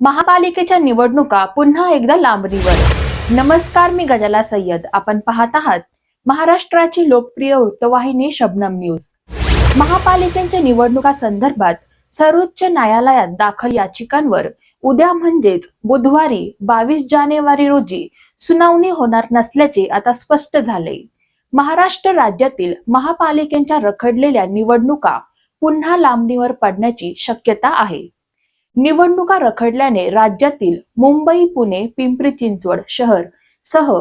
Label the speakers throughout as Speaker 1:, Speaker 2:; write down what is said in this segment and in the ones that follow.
Speaker 1: महापालिकेच्या निवडणुका पुन्हा एकदा लांबणीवर. नमस्कार मी गजाला सय्यद. आपण पाहत आहात महाराष्ट्राची लोकप्रिय वृत्तवाहिनी शबनम न्यूज. महापालिकेच्या निवडणुका संदर्भात सर्वोच्च न्यायालयात दाखल याचिकांवर उद्या म्हणजेच बुधवारी बावीस जानेवारी रोजी सुनावणी होणार नसल्याचे आता स्पष्ट झाले. महाराष्ट्र राज्यातील महापालिकेच्या रखडलेल्या निवडणुका पुन्हा लांबणीवर पडण्याची शक्यता आहे. निवडणुका रखडल्याने राज्यातील मुंबई पुणे पिंपरी चिंचवड शहर सह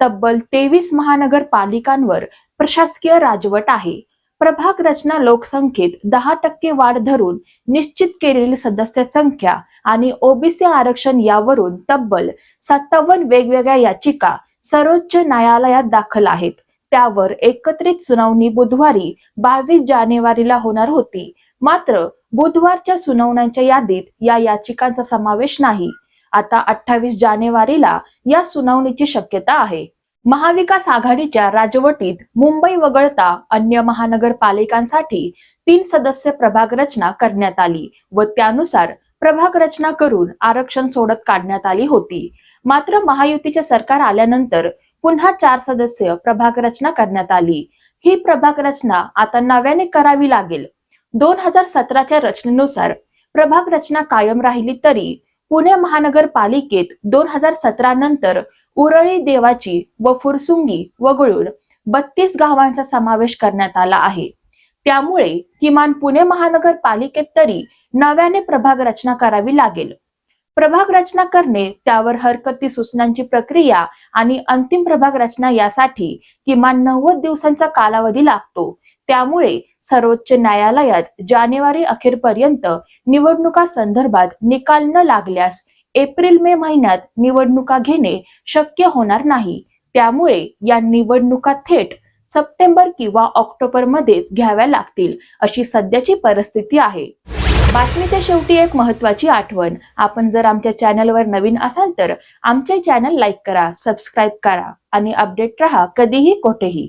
Speaker 1: तब्बल तेवीस महानगरपालिकांवर प्रशासकीय राजवट आहे. प्रभाग रचना लोकसंख्येत दहा टक्के वाढ धरून निश्चित केलेली सदस्य संख्या आणि ओबीसी आरक्षण यावरून तब्बल सत्तावन्न वेगवेगळ्या याचिका सर्वोच्च न्यायालयात दाखल आहेत. त्यावर एकत्रित सुनावणी बुधवारी बावीस जानेवारीला होणार होती. मात्र बुधवारच्या सुनावण्यांच्या यादीत या याचिकांचा समावेश नाही. आता अठ्ठावीस जानेवारीला या सुनावणीची शक्यता आहे. महाविकास आघाडीच्या राजवटीत मुंबई वगळता अन्य महानगरपालिकांसाठी तीन सदस्य प्रभाग रचना करण्यात आली व त्यानुसार प्रभाग रचना करून आरक्षण सोडत काढण्यात आली होती. मात्र महायुतीचे सरकार आल्यानंतर पुन्हा चार सदस्य प्रभाग रचना करण्यात आली. ही प्रभाग रचना आता नव्याने करावी लागेल. दोन हजार सतराच्या रचनेनुसार प्रभाग रचना कायम राहिली तरी पुणे महानगरपालिकेत दोन हजार सतरा नंतर उरळी देवाची व फुरसुंगी वगळून बत्तीस गावांचा समावेश करण्यात आला आहे. त्यामुळे किमान पुणे महानगरपालिकेत तरी नव्याने प्रभाग रचना करावी लागेल. प्रभाग रचना करणे त्यावर हरकती सूचनांची प्रक्रिया आणि अंतिम प्रभाग रचना यासाठी किमान नव्वद दिवसांचा कालावधी लागतो. त्यामुळे सर्वोच्च न्यायालयात जानेवारी अखेरपर्यंत निवडणुका संदर्भात निकाल न लागल्यास एप्रिल मे महिन्यात निवडणुका घेणे शक्य होणार नाही. त्यामुळे या निवडणुका थेट सप्टेंबर किंवा ऑक्टोबर मध्येच घ्याव्या लागतील अशी सध्याची परिस्थिती आहे. बातमीच्या शेवटी एक महत्वाची आठवण. आपण जर आमच्या चॅनलवर नवीन असाल तर आमचे चॅनल लाईक करा सबस्क्राईब करा आणि अपडेट रहा कधीही कोठेही.